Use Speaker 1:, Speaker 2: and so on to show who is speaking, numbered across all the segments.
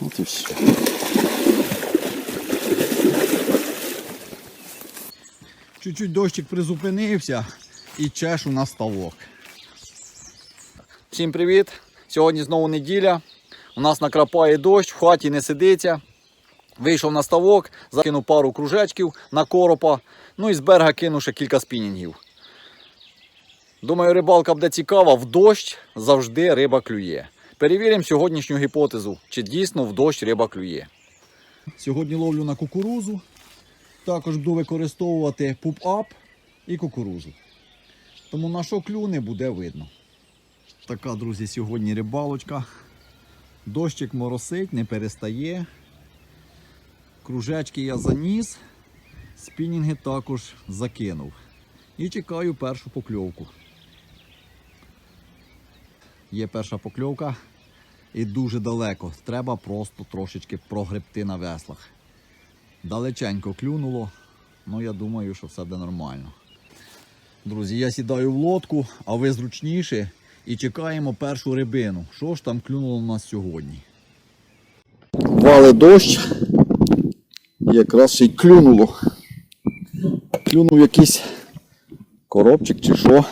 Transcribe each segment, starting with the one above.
Speaker 1: От і все. Чуть-чуть дощик призупинився і чешу на ставок. Всім привіт! Сьогодні знову неділя. У нас накрапає дощ, в хаті не сидиться. Вийшов на ставок, закинув пару кружечків на коропа, ну і з берега кинув ще кілька спінінгів. Думаю, рибалка буде цікава, в дощ завжди риба клює. Перевіримо сьогоднішню гіпотезу, чи дійсно в дощ риба клює. Сьогодні ловлю на кукурузу. Також буду використовувати пуп-ап і кукурузу. Тому на що клюне буде видно. Така, друзі, сьогодні рибалочка. Дощик моросить, не перестає. Кружечки я заніс, спінінги також закинув. І чекаю першу покльовку. Є перша покльовка і дуже далеко. Треба просто трошечки прогребти на веслах. Далеченько клюнуло, ну я думаю, що все буде нормально. Друзі, я сідаю в лодку, а ви зручніше і чекаємо першу рибину. Що ж там клюнуло у нас сьогодні? Вали дощ. Якраз ще й клюнуло. Клюнув якийсь коробчик чи що.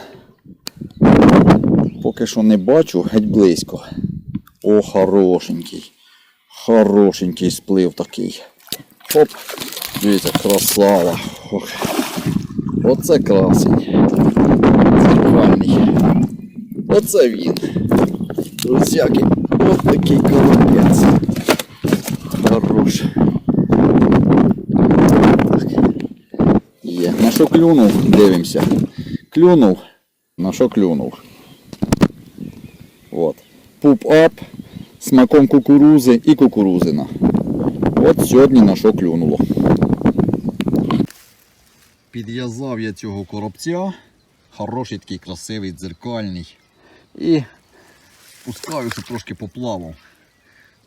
Speaker 1: Поки що не бачу, геть близько. О, хорошенький. Хорошенький сплив такий. Хоп. Дивіться, красава. Ох. Оце красень. Оце він. Друзяки, от такий коробець. Хорош. Так. Є. На що клюнув? Дивимося. Клюнув. На що клюнув? От. Пуп-ап, смаком кукурузи і кукурузина. От сьогодні на що клюнуло. Підв'язав я цього коробця. Хороший такий красивий, дзеркальний. І пускаю, щоб трошки поплавав.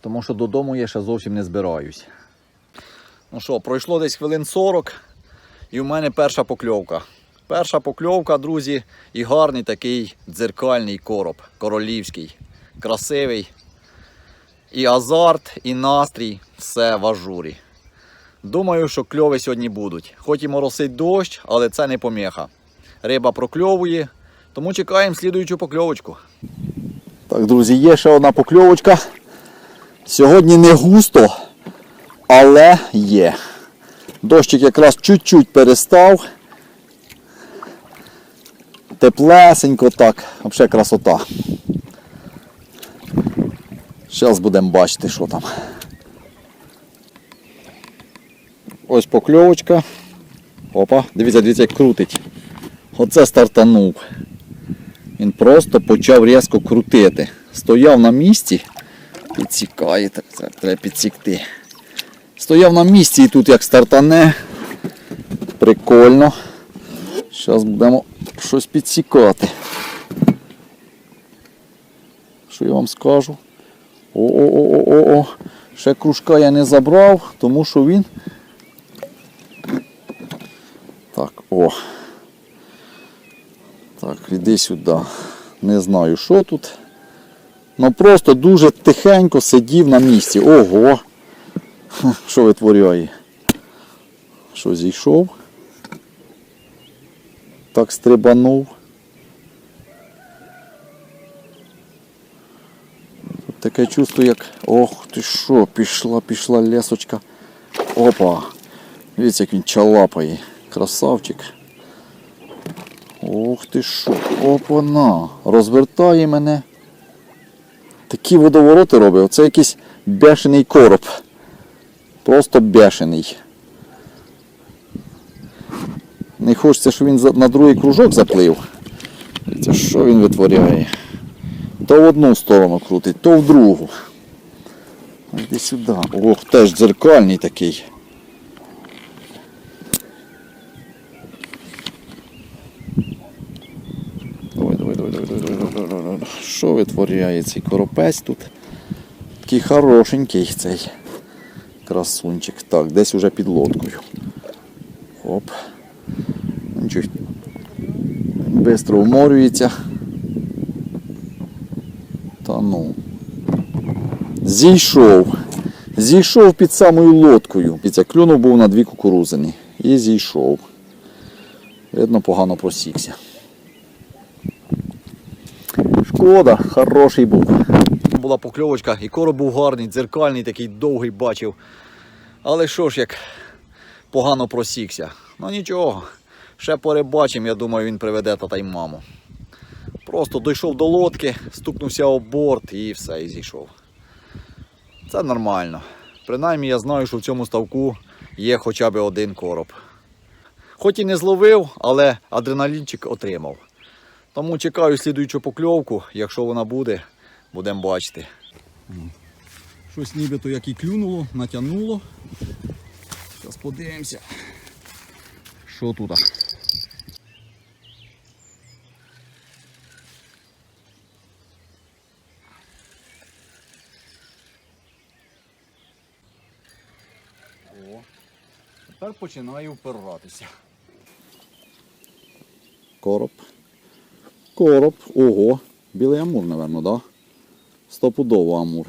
Speaker 1: Тому що додому я ще зовсім не збираюсь. Ну що, пройшло десь хвилин 40 і в мене перша покльовка. Перша покльовка, друзі, і гарний такий дзеркальний короб, королівський, красивий. І азарт, і настрій, все в ажурі. Думаю, що кльови сьогодні будуть. Хоч і моросить дощ, але це не поміха. Риба прокльовує, тому чекаємо слідуючу покльовочку. Так, друзі, є ще одна покльовочка. Сьогодні не густо, але є. Дощик якраз чуть-чуть перестав. Теплесенько так, взагалі красота. Зараз будемо бачити, що там. Ось покльовочка. Опа, дивіться, дивіться, як крутить. Оце стартанув. Він просто почав різко крутити. Стояв на місці. Підсікає, так, треба підсікти. Стояв на місці і тут як стартане. Прикольно. Зараз будемо щось підсікати. Що я вам скажу? О-о-о-о-о. Ще кружка я не забрав, тому що він. Так, о. Так, іди сюди. Не знаю, що тут. Ну просто дуже тихенько сидів на місці. Ого! Що витворяє? Що зійшов? Так стрибанув. Тут таке чувство, як... Ох ти що, пішла, пішла лесочка. Опа! Дивіться, як він чалапає. Красавчик. Ох ти що, опана! Розвертає мене. Такі водовороти робить. Оце якийсь бешений короб. Просто бешений. Не хочеться, щоб він на другий кружок заплив. Це що він витворяє? То в одну сторону крутить, то в другу. Йди сюди. Ох, теж дзеркальний такий. Давай, давай, давай, давай, давай. Що витворяє цей коропець тут? Такий хорошенький цей красунчик. Так, десь уже під лодкою. Оп. Нічого. Бистро уморюється. Та ну. Зійшов. Зійшов під самою лодкою. Піця клюнув був на дві кукурузини. І зійшов. Видно, погано просікся. Шкода, хороший був. Була покльовочка, і короб був гарний, дзеркальний, такий довгий бачив. Але що ж, як погано просікся. Ну нічого, ще перебачимо, я думаю, він приведе тата й маму. Просто дійшов до лодки, стукнувся об борт і все, і зійшов. Це нормально. Принаймні я знаю, що в цьому ставку є хоча б один короб. Хоч і не зловив, але адреналінчик отримав. Тому чекаю слідуючу покльовку. Якщо вона буде, будемо бачити. Щось нібито як і клюнуло, натягнуло. Зараз подивимося. Що тут? Тепер починаю впиратися. Короб. Короб. Ого. Білий амур, напевно, да? Стопудово амур.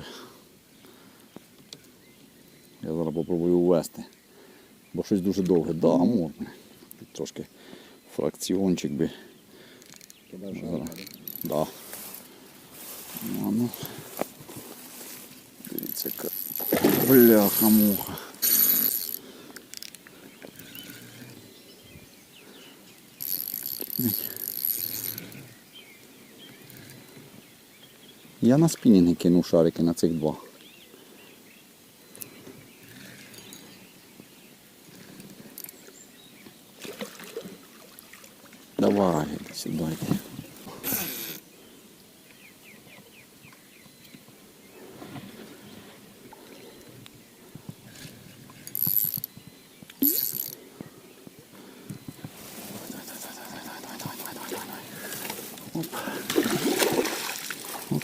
Speaker 1: Я зараз попробую ввести. Бо щось дуже довге. Да, амур. Трошки фракціончик би. Зараз. Да. Ну. Дивіться, яка бляха Я на спінінги кинув шарики на цих два. Давай, сюди. йди.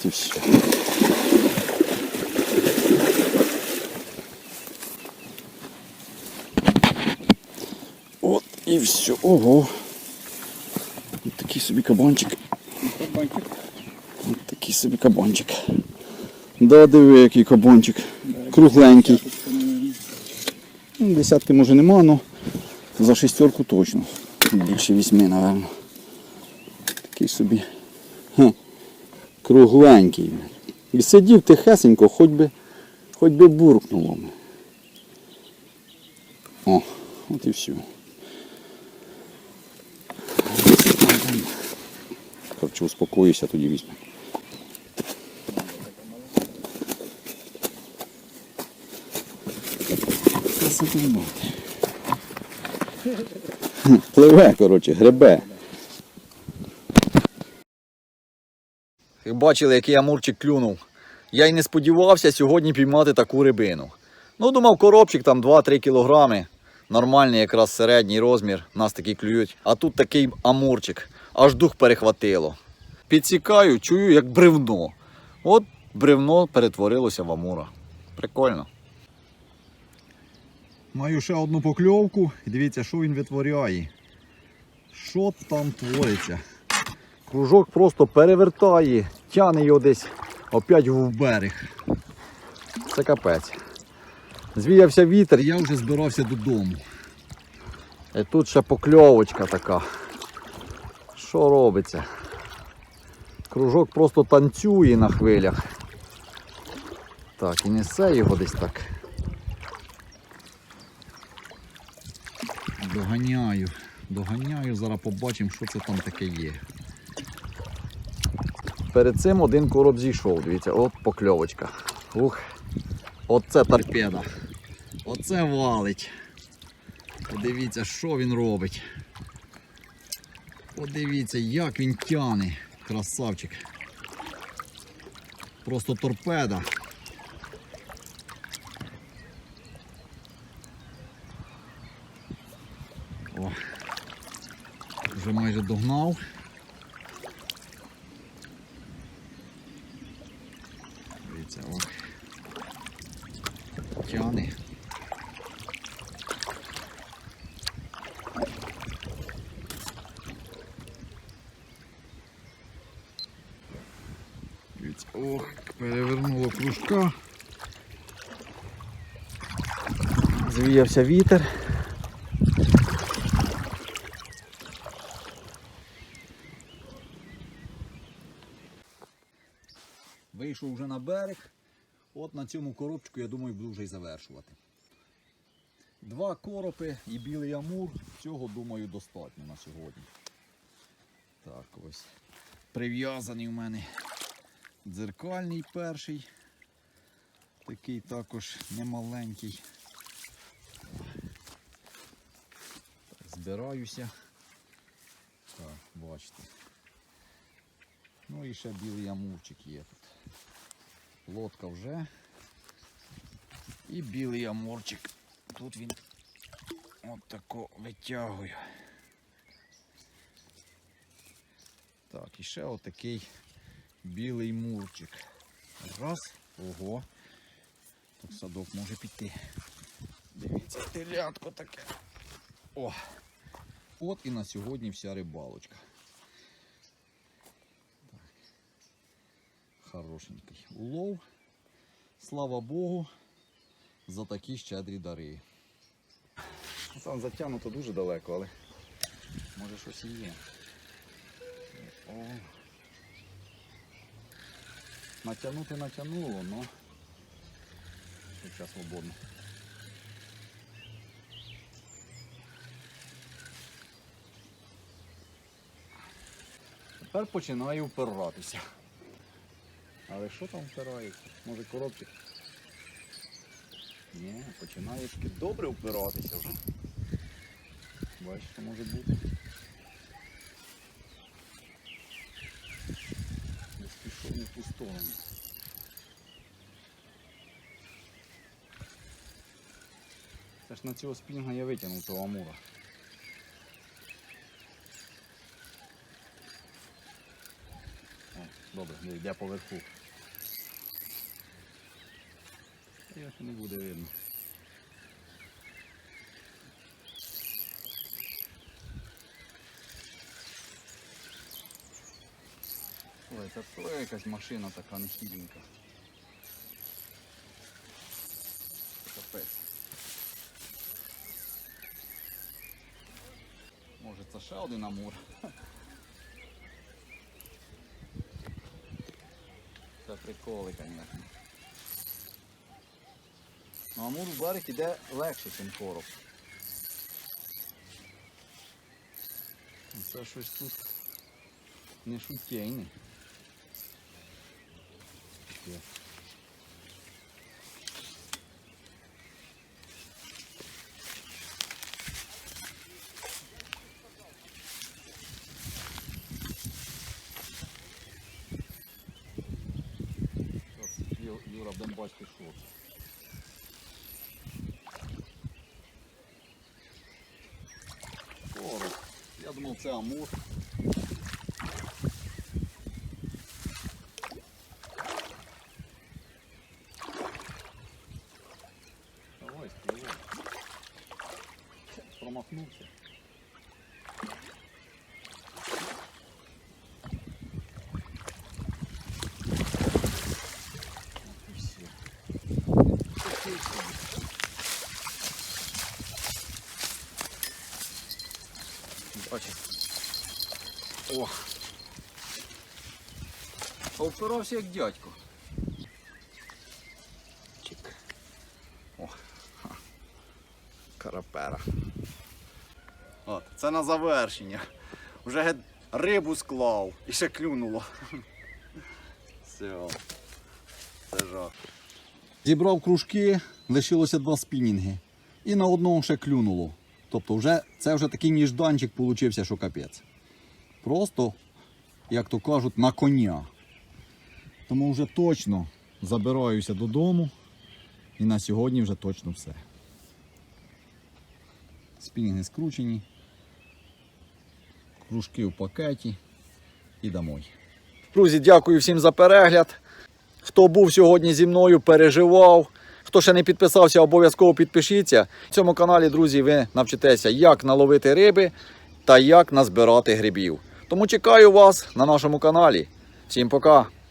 Speaker 1: І все. От і все. Ого. От такий собі кабанчик. От такий собі кабанчик. Да, диви, який кабанчик. Кругленький. Ну, Десятки може нема, але за шестерку точно. Більше вісьми, напевно. Такий собі. Хе. Кругленький. І сидів тихесенько, хоч би, хоч би буркнуло. О, от і все. Коротше, успокоюся, тоді візьму. Пливе, коротше, гребе. Бачили, який амурчик клюнув. Я й не сподівався сьогодні піймати таку рибину. Ну, думав, коробчик там 2-3 кілограми. Нормальний якраз середній розмір, нас такі клюють. А тут такий амурчик. Аж дух перехватило. Підсікаю, чую, як бревно. От бревно перетворилося в амура. Прикольно. Маю ще одну покльовку і дивіться, що він витворяє. Що там твориться? Кружок просто перевертає, тяне його десь опять в берег. Це капець. Звіявся вітер, я вже збирався додому. І тут ще покльовочка така. Що робиться? Кружок просто танцює на хвилях. Так, і несе його десь так. Доганяю, доганяю, зараз побачимо, що це там таке є. Перед цим один короб зійшов, дивіться, от покльовочка. Ух, оце торпеда. Оце валить. Подивіться, що він робить. Подивіться, як він тяне. Красавчик. Просто торпеда. О, вже майже догнав. Дивіться, о. Тяне. Дивіться, ох, перевернуло кружка. Звіявся вітер. Вийшов вже на берег. От на цьому коробчику, я думаю, буду вже й завершувати. Два коропи і білий амур. Цього, думаю, достатньо на сьогодні. Так, ось. Прив'язаний у мене дзеркальний перший. Такий також немаленький. Збираюся. Так, бачите. Ну і ще білий амурчик є тут. Лодка вже. І білий амурчик. Тут він от тако витягую. Так, і ще отакий білий мурчик. Раз. Ого. Тут садок може піти. Дивіться, телятко таке. О! От і на сьогодні вся рибалочка. Так. Хорошенький улов. Слава Богу, за такі щедрі дари. Сам затягнуто дуже далеко, але може щось і є. О. Натягнути натягнуло, але зараз свободно. Тепер починаю впиратися. Але що там впирається? Може коробчик? Ні, починає таки добре впиратися вже. Бачиш, що може бути. Десь пішов не в ту сторону. Це ж на цього спінга я витягнув того амура. О, добре, йде поверху. Його не буде видно. Ой, це якась машина така нехідненька. Капець. Може це ще один амур. Це приколи, звісно. Ну, амур в берег іде легше, ніж короб. Це щось тут не шутейне. Таке. Зараз Ю- Юра будемо що. Короб. Я думав, це амур. Давай, спливай. Промахнувся. От і все. Такий собі. Бачиш. О. А як дядько. Чик. О. ха. Карапера. От, це на завершення. Вже рибу склав і ще клюнуло. Все. Це жах. Зібрав кружки, лишилося два спінінги. І на одному ще клюнуло. Тобто вже, це вже такий ніжданчик получився, що капець. Просто, як то кажуть, на коня. Тому вже точно забираюся додому. І на сьогодні вже точно все. Спінінги скручені. Кружки в пакеті і домой. Друзі, дякую всім за перегляд. Хто був сьогодні зі мною, переживав. Хто ще не підписався, обов'язково підпишіться. В цьому каналі, друзі, ви навчитеся, як наловити риби та як назбирати грибів. Тому чекаю вас на нашому каналі. Всім пока!